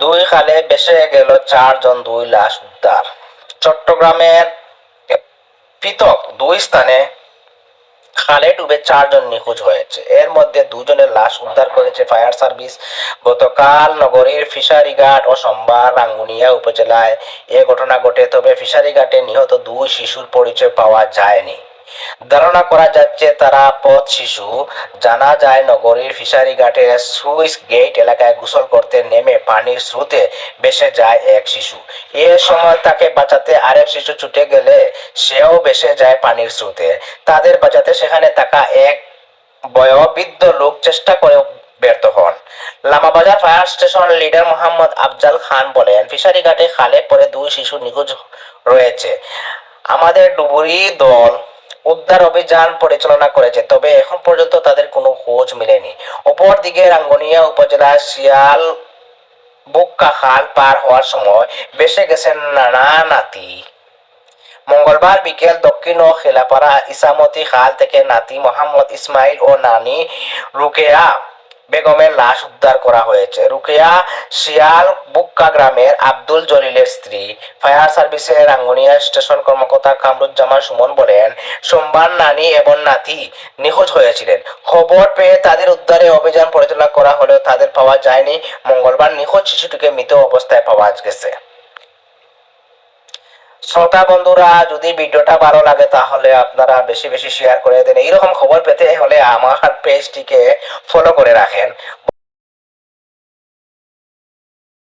দুই খালে বেসে গেল চারজন দুই লাশ উদ্ধার। চট্টগ্রামের পৃথক দুই স্থানে খালে ডুবে চারজন নিখোঁজ হয়েছে। এর মধ্যে দুজনের লাশ উদ্ধার করেছে ফায়ার সার্ভিস। গতকাল নগরীর ফিশারিঘাট ও সোমবার রাঙ্গুনিয়া উপজেলায় এ ঘটনা ঘটে, তবে ফিশারিঘাটে নিহত দুই শিশুর পরিচয় পাওয়া যায়নি। ধারণা করা যাচ্ছে তারা পথ শিশু। জানা যায়, নগরীর ফিশারি ঘাটে সুইস গেট এলাকায় গোসল করতে নেমে পানির স্রোতে ভেসে যায় এক শিশু। এ সময় তাকে বাঁচাতে আরেক শিশু ছুটে গেলে সেও ভেসে যায় পানির স্রোতে। তাদের বাঁচাতে সেখানে থাকা এক বয়োবৃদ্ধ লোক চেষ্টা করেও ব্যর্থ হন। Lamabazar fire station leader Mohammad Afzal Khan বলেন, ফিশারি ঘাটে খালে পরে দুই শিশু নিখোঁজ রয়েছে। আমাদের ডুবুরি দল উদ্ধার অভিযান পরিচালনা করেছে, তবে এখন পর্যন্ত তাদের কোনো খোঁজ মেলেনি। অপরদিকে রাঙ্গুনিয়া উপজেলার শিয়াল বুক্কা খাল পার হওয়ার সময় বেসে গেছেন নানা নাতি। মঙ্গলবার বিকেল দক্ষিণ ও খেলাপাড়া ইসামতি খাল থেকে নাতি মোহাম্মদ ইসমাইল ও নানি রুকেয়া বেগমের লাশ উদ্ধার করা হয়েছে। রুকেয়া শিয়াল বুক্কা গ্রামের আব্দুল জলিলের স্ত্রী ফায়ার সার্ভিসের রাঙ্গুনিয়া স্টেশন কর্মকর্তা কামরুজ্জামান সুমন বলেন, সোমবার নানি এবং নাতি নিখোঁজ হয়েছিলেন। খবর পেয়ে তাদের উদ্ধারে অভিযান পরিচালনা করা হলেও তাদের পাওয়া যায়নি। মঙ্গলবার নিখোঁজ শিশুটিকে মৃত অবস্থায় পাওয়া গেছে। শ্রোতা বন্ধুরা, যদি ভিডিওটা ভালো লাগে তাহলে আপনারা বেশি বেশি শেয়ার করে দেন। এইরকম খবর পেতে হলে আমার পেজটিকে ফলো করে রাখেন।